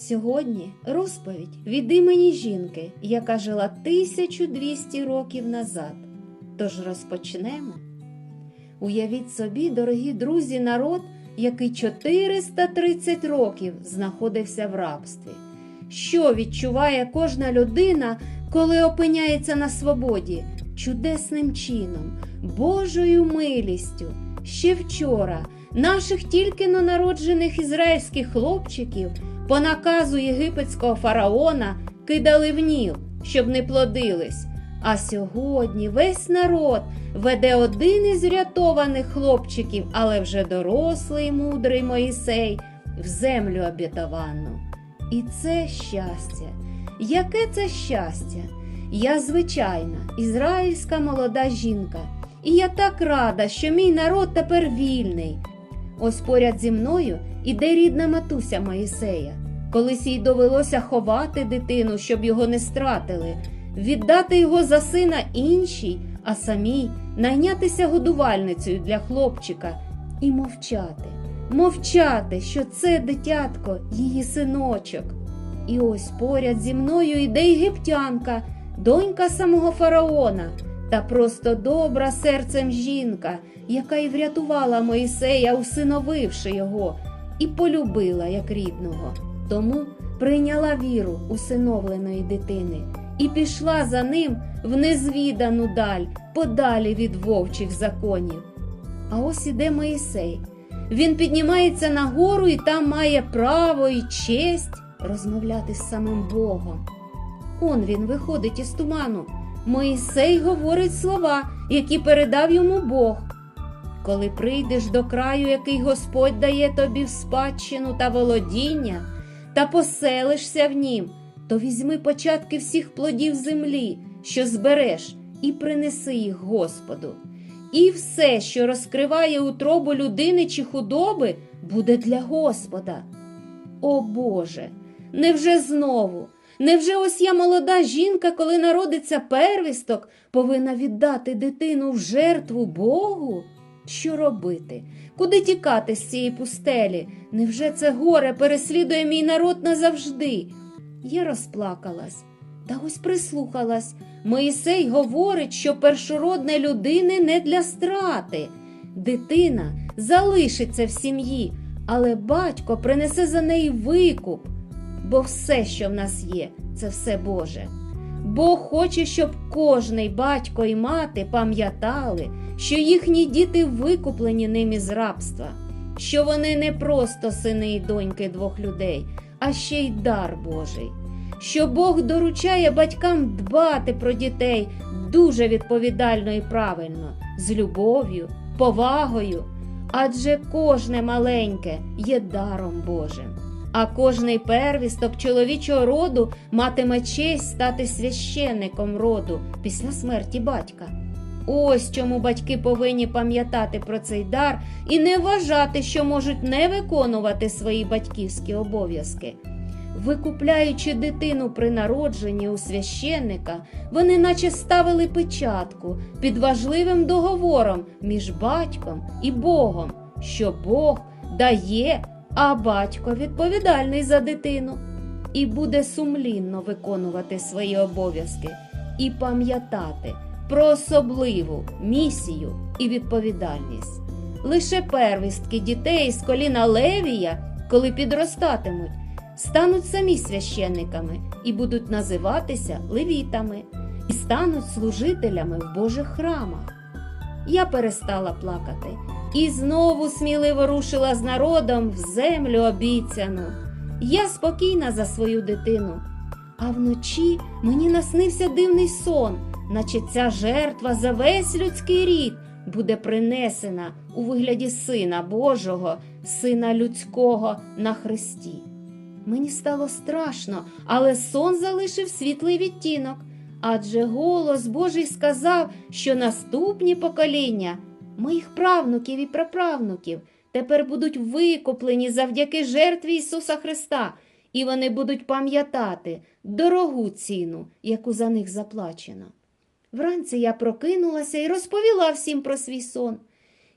Сьогодні розповідь від імені жінки, яка жила 1200 років назад. Тож розпочнемо. Уявіть собі, дорогі друзі, народ, який 430 років знаходився в рабстві. Що відчуває кожна людина, коли опиняється на свободі? Чудесним чином, Божою милістю. Ще вчора наших тільки но народжених ізраїльських хлопчиків по наказу єгипетського фараона кидали в Ніл, щоб не плодились. А сьогодні весь народ веде один із врятованих хлопчиків, але вже дорослий мудрий Моїсей, в землю обітовану. І це щастя. Яке це щастя? Я звичайна, ізраїльська молода жінка, і я так рада, що мій народ тепер вільний. Ось поряд зі мною іде рідна матуся Моїсея. Колись їй довелося ховати дитину, щоб його не стратили, віддати його за сина іншій, а самій найнятися годувальницею для хлопчика і мовчати, мовчати, що це дитятко, її синочок. І ось поряд зі мною іде єгиптянка, донька самого фараона, та просто добра серцем жінка, яка й врятувала Моїсея, усиновивши його, і полюбила як рідного. Тому прийняла віру усиновленої дитини і пішла за ним в незвідану даль, подалі від вовчих законів. А ось іде Моїсей. Він піднімається на гору і там має право і честь розмовляти з самим Богом. Он він виходить із туману. Моїсей говорить слова, які передав йому Бог. Коли прийдеш до краю, який Господь дає тобі в спадщину та володіння, та поселишся в нім, то візьми початки всіх плодів землі, що збереш, і принеси їх Господу. І все, що розкриває утробу людини чи худоби, буде для Господа. О Боже, невже знову? Невже ось я молода жінка, коли народиться первісток, повинна віддати дитину в жертву Богу? Що робити? Куди тікати з цієї пустелі? Невже це горе переслідує мій народ назавжди? Я розплакалась, та ось прислухалась. Моїсей говорить, що першородне людини не для страти. Дитина залишиться в сім'ї, але батько принесе за неї викуп, бо все, що в нас є, це все Боже. Бог хоче, щоб кожний батько і мати пам'ятали, що їхні діти викуплені ним із рабства, що вони не просто сини і доньки двох людей, а ще й дар Божий, що Бог доручає батькам дбати про дітей дуже відповідально і правильно, з любов'ю, повагою, адже кожне маленьке є даром Божим. А кожний первісток чоловічого роду матиме честь стати священником роду після смерті батька. Ось чому батьки повинні пам'ятати про цей дар і не вважати, що можуть не виконувати свої батьківські обов'язки. Викупляючи дитину при народженні у священника, вони наче ставили печатку під важливим договором між батьком і Богом, що Бог дає а батько відповідальний за дитину і буде сумлінно виконувати свої обов'язки і пам'ятати про особливу місію і відповідальність. Лише первістки дітей з коліна Левія, коли підростатимуть, стануть самі священниками і будуть називатися левітами, і стануть служителями в Божих храмах. Я перестала плакати і знову сміливо рушила з народом в землю обіцяну. Я спокійна за свою дитину. А вночі мені наснився дивний сон, наче ця жертва за весь людський рід буде принесена у вигляді Сина Божого, Сина людського на Христі. Мені стало страшно, але сон залишив світлий відтінок. Адже голос Божий сказав, що наступні покоління моїх правнуків і праправнуків тепер будуть викуплені завдяки жертві Ісуса Христа, і вони будуть пам'ятати дорогу ціну, яку за них заплачено. Вранці я прокинулася і розповіла всім про свій сон.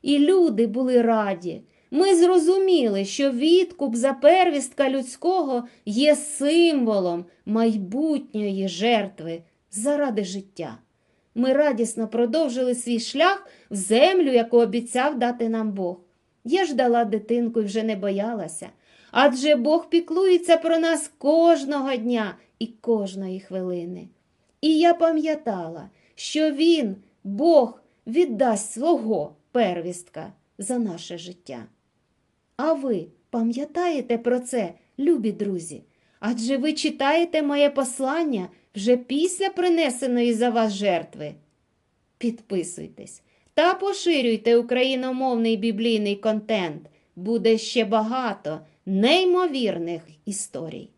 І люди були раді. Ми зрозуміли, що відкуп за первістка людського є символом майбутньої жертви заради життя. Ми радісно продовжили свій шлях в землю, яку обіцяв дати нам Бог. Я ждала дитинку і вже не боялася, адже Бог піклується про нас кожного дня і кожної хвилини. І я пам'ятала, що Він, Бог, віддасть свого первістка за наше життя. А ви пам'ятаєте про це, любі друзі? Адже ви читаєте моє послання вже після принесеної за вас жертви. Підписуйтесь та поширюйте україномовний біблійний контент. Буде ще багато неймовірних історій.